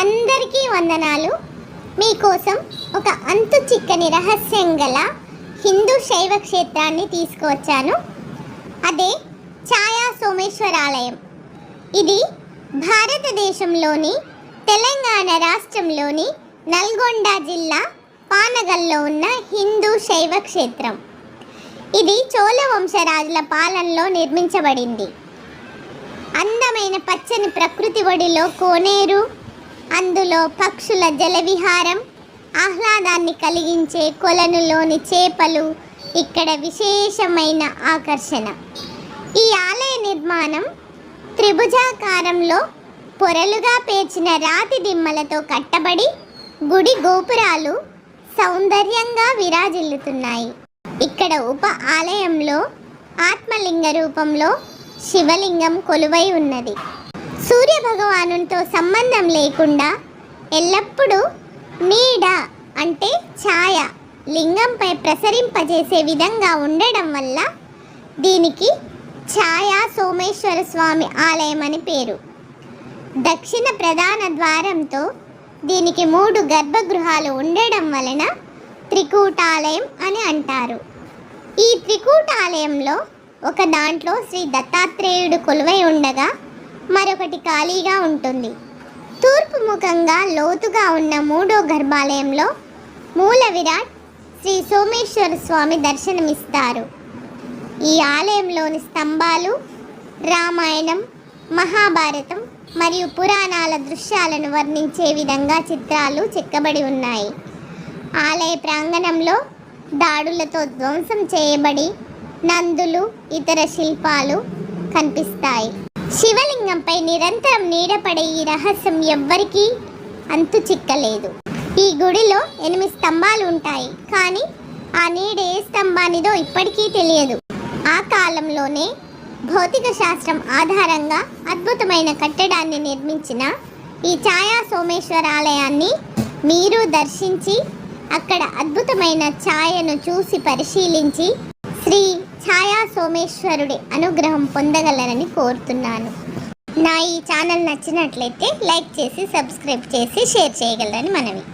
అందరికీ వందనాలు. మీకోసం ఒక అంతు చిక్కని రహస్యం గల హిందూ శైవ క్షేత్రాన్ని తీసుకువచ్చాను. అదే ఛాయా సోమేశ్వరాలయం. ఇది భారతదేశంలోని తెలంగాణ రాష్ట్రంలోని నల్గొండ జిల్లా పానగల్లో ఉన్న హిందూ శైవ క్షేత్రం. ఇది చోళ వంశరాజుల పాలనలో నిర్మించబడింది. అందమైన పచ్చని ప్రకృతి ఒడిలో కోనేరు అందులో పక్షుల జలవిహారం ఆహ్లాదాన్ని కలిగించే కొలనులోని చేపలు ఇక్కడ విశేషమైన ఆకర్షణ. ఈ ఆలయ నిర్మాణం త్రిభుజాకారంలో పొరలుగా పేర్చిన రాతి దిమ్మలతో కట్టబడి గుడి గోపురాలు సౌందర్యంగా విరాజిల్లుతున్నాయి. ఇక్కడ ఉప ఆలయంలో ఆత్మలింగ రూపంలో శివలింగం కొలువై ఉన్నది. సూర్య భగవానుతో సంబంధం లేకుండా ఎల్లప్పుడూ నీడ అంటే ఛాయ లింగంపై ప్రసరింపజేసే విధంగా ఉండడం వల్ల దీనికి ఛాయా సోమేశ్వర స్వామి ఆలయం అని పేరు. దక్షిణ ప్రధాన ద్వారంతో దీనికి మూడు గర్భగృహాలు ఉండడం వలన త్రికూటాలయం అని అంటారు. ఈ త్రికూటాలయంలో ఒక దాంట్లో శ్రీ దత్తాత్రేయుడు కొలువై ఉండగా మరొకటి ఖాళీగా ఉంటుంది. తూర్పు ముఖంగా లోతుగా ఉన్న మూడో గర్భాలయంలో మూల విరాట్ శ్రీ సోమేశ్వర స్వామి దర్శనమిస్తారు. ఈ ఆలయంలోని స్తంభాలు రామాయణం మహాభారతం మరియు పురాణాల దృశ్యాలను వర్ణించే విధంగా చిత్రాలు చెక్కబడి ఉన్నాయి. ఆలయ ప్రాంగణంలో దాడులతో ధ్వంసం చేయబడి నందులు ఇతర శిల్పాలు కనిపిస్తాయి. శివలింగంపై నిరంతరం నీడపడే ఈ రహస్యం ఎవ్వరికీ అంతు చిక్కలేదు. ఈ గుడిలో ఎనిమిది స్తంభాలు ఉంటాయి కానీ ఆ నీడ ఏ స్తంభానిదో ఇప్పటికీ తెలియదు. ఆ కాలంలోనే భౌతిక శాస్త్రం ఆధారంగా అద్భుతమైన కట్టడాన్ని నిర్మించిన ఈ ఛాయా సోమేశ్వర ఆలయాన్ని మీరు దర్శించి అక్కడ అద్భుతమైన ఛాయను చూసి పరిశీలించి శ్రీ సోమేశ్వరుడి అనుగ్రహం పొందగలరని కోరుతున్నాను. నా ఈ ఛానల్ నచ్చినట్లయితే లైక్ చేసి సబ్స్క్రైబ్ చేసి షేర్ చేయగలరని మనవి.